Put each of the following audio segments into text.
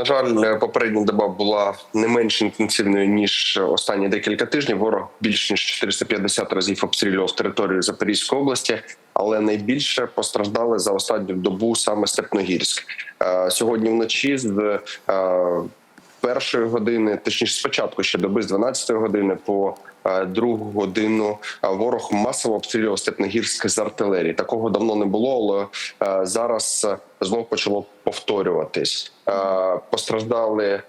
На жаль, попередня доба була не менш інтенсивною ніж останні декілька тижнів. Ворог більш ніж 450 разів обстрілював територію Запорізької області, але найбільше постраждали за останню добу саме Степногірськ. Е, Сьогодні вночі з е, першої години, точніше, спочатку ще доби з 12 години по е, другу годину е, ворог масово обстрілював Степногірськ з артилерії. Такого давно не було, але е, зараз знов почало повторюватись. Постраждали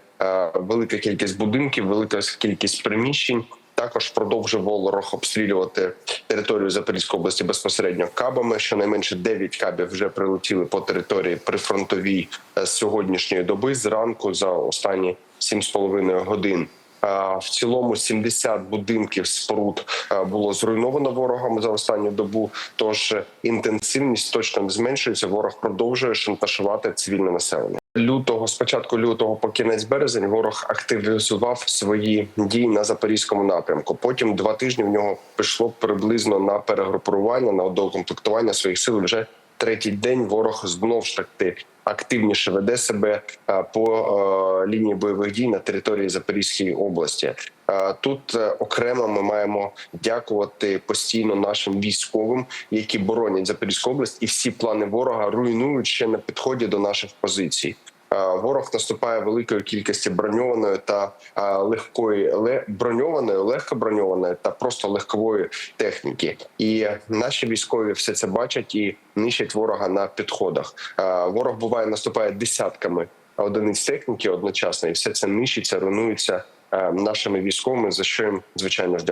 велика кількість будинків, велика кількість приміщень. Також продовжив ворог обстрілювати територію Запорізької області безпосередньо кабами. Щонайменше 9 кабів вже прилетіли по території прифронтовій з сьогоднішньої доби зранку за останні 7,5 годин. В цілому 70 будинків споруд було зруйновано ворогом за останню добу. Тож інтенсивність точно не зменшується. Ворог продовжує шантажувати цивільне населення. Лютого, з початку лютого по кінець березень, ворог активізував свої дії на запорізькому напрямку. Потім два тижні в нього пішло приблизно на перегрупування, на доукомплектування своїх сил. Вже третій день ворог знов ж таки активніше веде себе е, по е, лінії бойових дій на території Запорізької області. Е, Тут окремо ми маємо дякувати постійно нашим військовим, які боронять Запорізьку область, і всі плани ворога руйнують ще на підході до наших позицій. Е, Ворог наступає великою кількістю броньованої та е, легкої ле броньованої, легкоброньованої та просто легкової техніки. І наші військові все це бачать і нищать ворога на підходах. Е, Ворог буває наступає десятками одиниць техніки одночасно, і все це нищиться, руйнується нашими військовими. За що їм звичайно ж.